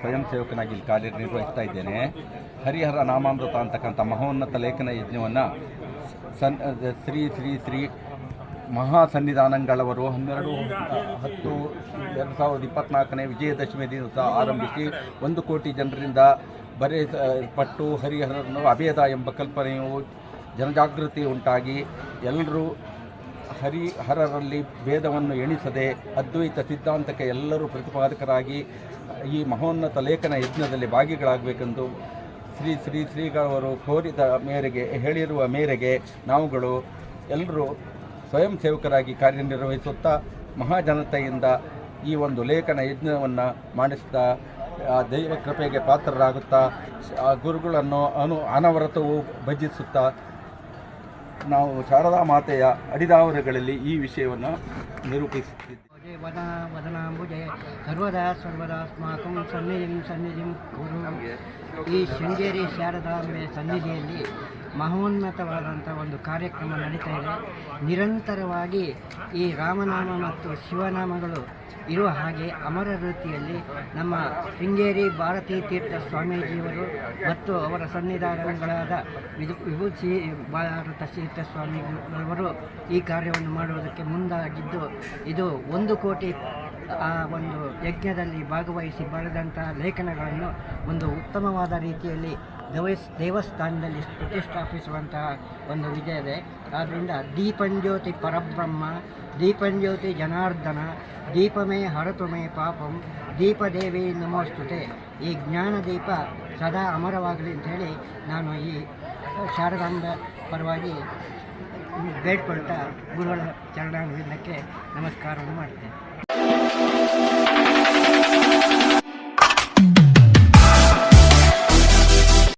ಸ್ವಯಂ ಸೇವಕನಾಗಿ ಇಲ್ಲಿ ಕಾರ್ಯನಿರ್ವಹಿಸ್ತಾ ಇದ್ದೇನೆ. ಹರಿಹರ ನಾಮಾಮೃತ ಅಂತಕ್ಕಂಥ ಮಹೋನ್ನತ ಲೇಖನ ಯಜ್ಞವನ್ನು ಸನ್ ಶ್ರೀ ಶ್ರೀ ಶ್ರೀ ಮಹಾ ಸನ್ನಿಧಾನಗಳವರು ಹನ್ನೆರಡು, ಹತ್ತು, ಎರಡು ಸಾವಿರದ ಇಪ್ಪತ್ನಾಲ್ಕನೇ ವಿಜಯದಶಮಿ ದಿವಸ ಆರಂಭಿಸಿ ಒಂದು ಕೋಟಿ ಜನರಿಂದ ಬರೆ ಪಟ್ಟು ಹರಿಹರನ್ನು ಅಭೇದ ಎಂಬ ಕಲ್ಪನೆಯು ಜನಜಾಗೃತಿ ಉಂಟಾಗಿ ಎಲ್ಲರೂ ಹರಿಹರರಲ್ಲಿ ಭೇದವನ್ನು ಎಣಿಸದೆ ಅದ್ವೈತ ಸಿದ್ಧಾಂತಕ್ಕೆ ಎಲ್ಲರೂ ಪ್ರತಿಪಾದಕರಾಗಿ ಈ ಮಹೋನ್ನತ ಲೇಖನ ಯಜ್ಞದಲ್ಲಿ ಭಾಗಿಗಳಾಗಬೇಕೆಂದು ಶ್ರೀ ಶ್ರೀ ಶ್ರೀಗಳವರು ಕೋರಿದ ಮೇರೆಗೆ ಹೇಳಿರುವ ಮೇರೆಗೆ ನಾವುಗಳು ಎಲ್ಲರೂ ಸ್ವಯಂ ಸೇವಕರಾಗಿ ಕಾರ್ಯನಿರ್ವಹಿಸುತ್ತಾ ಮಹಾಜನತೆಯಿಂದ ಈ ಒಂದು ಲೇಖನ ಯಜ್ಞವನ್ನು ಮಾಡಿಸ್ತಾ ಆ ದೈವ ಕೃಪೆಗೆ ಪಾತ್ರರಾಗುತ್ತಾ, ಆ ಗುರುಗಳನ್ನು ಅನು ಅನವರತವು ಭಜಿಸುತ್ತಾ ನಾವು ಶಾರದಾ ಮಾತೆಯ ಅಡಿದಾವರಗಳಲ್ಲಿ ಈ ವಿಷಯವನ್ನು ನಿರೂಪಿಸುತ್ತಿದ್ದೇವೆ ಸರ್ವದಾ ಸರ್ವದಾಸ್ಮಾಕಂ ಸನ್ನಿಧಿಂ ಸನ್ನಿಧಿಂ ಗುರು ಈ ಶೃಂಗೇರಿ ಶಾರದಾಂಬೆ ಸನ್ನಿಧಿಯಲ್ಲಿ ಮಹೋನ್ನತವಾದಂಥ ಒಂದು ಕಾರ್ಯಕ್ರಮ ನಡೀತಾ ಇದೆ. ನಿರಂತರವಾಗಿ ಈ ರಾಮನಾಮ ಮತ್ತು ಶಿವನಾಮಗಳು ಇರುವ ಹಾಗೆ ಅಮರ ವೃತ್ತಿಯಲ್ಲಿ ನಮ್ಮ ಶೃಂಗೇರಿ ಭಾರತೀ ತೀರ್ಥ ಸ್ವಾಮೀಜಿಯವರು ಮತ್ತು ಅವರ ಸನ್ನಿಧಾನಗಳಾದ ವಿದು ವಿಭೂತಿ ಭಾರತ ತೀರ್ಥ ಸ್ವಾಮಿಗಳವರು ಈ ಕಾರ್ಯವನ್ನು ಮಾಡುವುದಕ್ಕೆ ಮುಂದಾಗಿದ್ದು, ಇದು ಒಂದು ಕೋಟಿ ಆ ಒಂದು ಯಜ್ಞದಲ್ಲಿ ಭಾಗವಹಿಸಿ ಬರೆದಂತಹ ಲೇಖನಗಳನ್ನು ಒಂದು ಉತ್ತಮವಾದ ರೀತಿಯಲ್ಲಿ ದೇವಸ್, ದೇವಸ್ಥಾನದಲ್ಲಿ ಪ್ರತಿಷ್ಠಾಪಿಸುವಂತಹ ಒಂದು ವಿಜಯ ಇದೆ. ಆದ್ದರಿಂದ ದೀಪಂಜ್ಯೋತಿ ಪರಬ್ರಹ್ಮ, ದೀಪಂಜ್ಯೋತಿ ಜನಾರ್ದನ, ದೀಪಮೇ ಹರತುಮೇ ಪಾಪಂ, ದೀಪದೇವಿ ನಮೋಸ್ತುತೆ. ಈ ಜ್ಞಾನದೀಪ ಸದಾ ಅಮರವಾಗಲಿ ಅಂಥೇಳಿ ನಾನು ಈ ಶಾರದಾಂಬ ಪರವಾಗಿ ಬೇಡ್ಕೊಳ್ತಾ ಗುರುಗಳ ಚರಣಕ್ಕೆ ನಮಸ್ಕಾರವನ್ನು ಮಾಡ್ತೇನೆ.